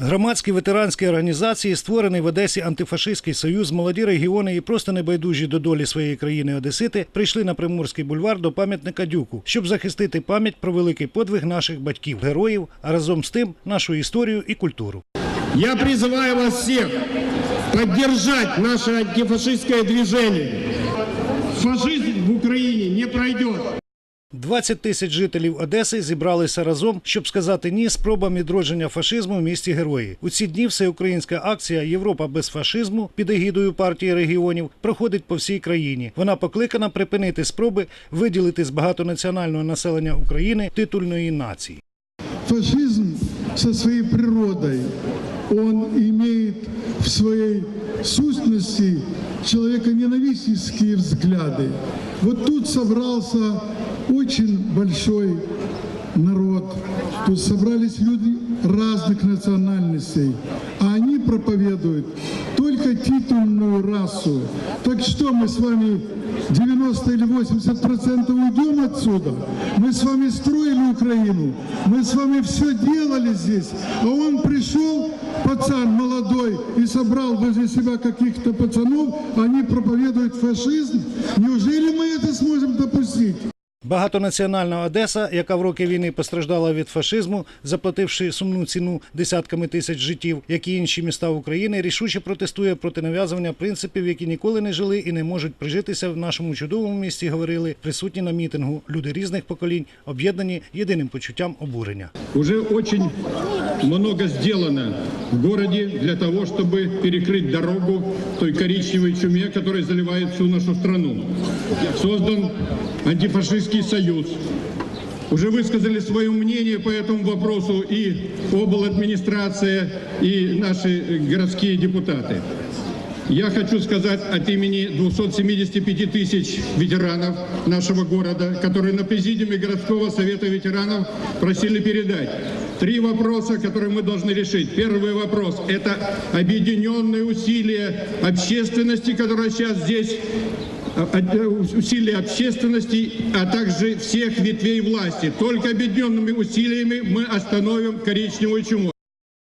Громадські ветеранські організації створений в Одесі антифашистський союз, молоді регіони і просто небайдужі до долі своєї країни Одесити прийшли на Приморський бульвар до пам'ятника Дюку, щоб захистити пам'ять про великий подвиг наших батьків, героїв, а разом з тим нашу історію і культуру. Я призываю вас всех поддержать наше антифашистское движение. 20 тисяч жителів Одеси зібралися разом, щоб сказати ні спробам відродження фашизму в місті герої. У ці дні всеукраїнська акція Європа без фашизму під егідою партії регіонів проходить по всій країні. Вона покликана припинити спроби виділити з багатонаціонального населення України титульної нації. Фашизм со своєю природою Он имеет в своїй своей сущности человеконенавистнические взгляди. Вот тут собрался очень большой народ. Тут собрались люди разных национальностей, а они проповедуют только титульную расу. Так что мы с вами 90 или 80 процентов уйдем отсюда? Мы с вами строили Украину, мы с вами все делали здесь, а он пришел, пацан молодой, и собрал возле себя каких-то пацанов, они проповедуют фашизм. Неужели мы это сможем допустить? Багатонаціональна Одеса, яка в роки війни постраждала від фашизму, заплативши сумну ціну десятками тисяч життів, як і інші міста України, рішуче протестує проти нав'язування принципів, які ніколи не жили і не можуть прижитися в нашому чудовому місті. Говорили присутні на мітингу. Люди різних поколінь об'єднані єдиним почуттям обурення. Уже дуже багато зроблено. в городе для того, чтобы перекрыть дорогу той коричневой чуме, которая заливает всю нашу страну. Создан антифашистский союз. Уже высказали свое мнение по этому вопросу и обл. администрация, и наши городские депутаты. Я хочу сказать от имени 275 тысяч ветеранов нашего города, которые на президиуме городского совета ветеранов просили передать. Три вопроса, которые мы должны решить. Первый вопрос – это объединенные усилия общественности, которая сейчас здесь а, а, э, усилия общественности, а также всех ветвей власти. Только объединенными усилиями мы остановим коричневую чуму.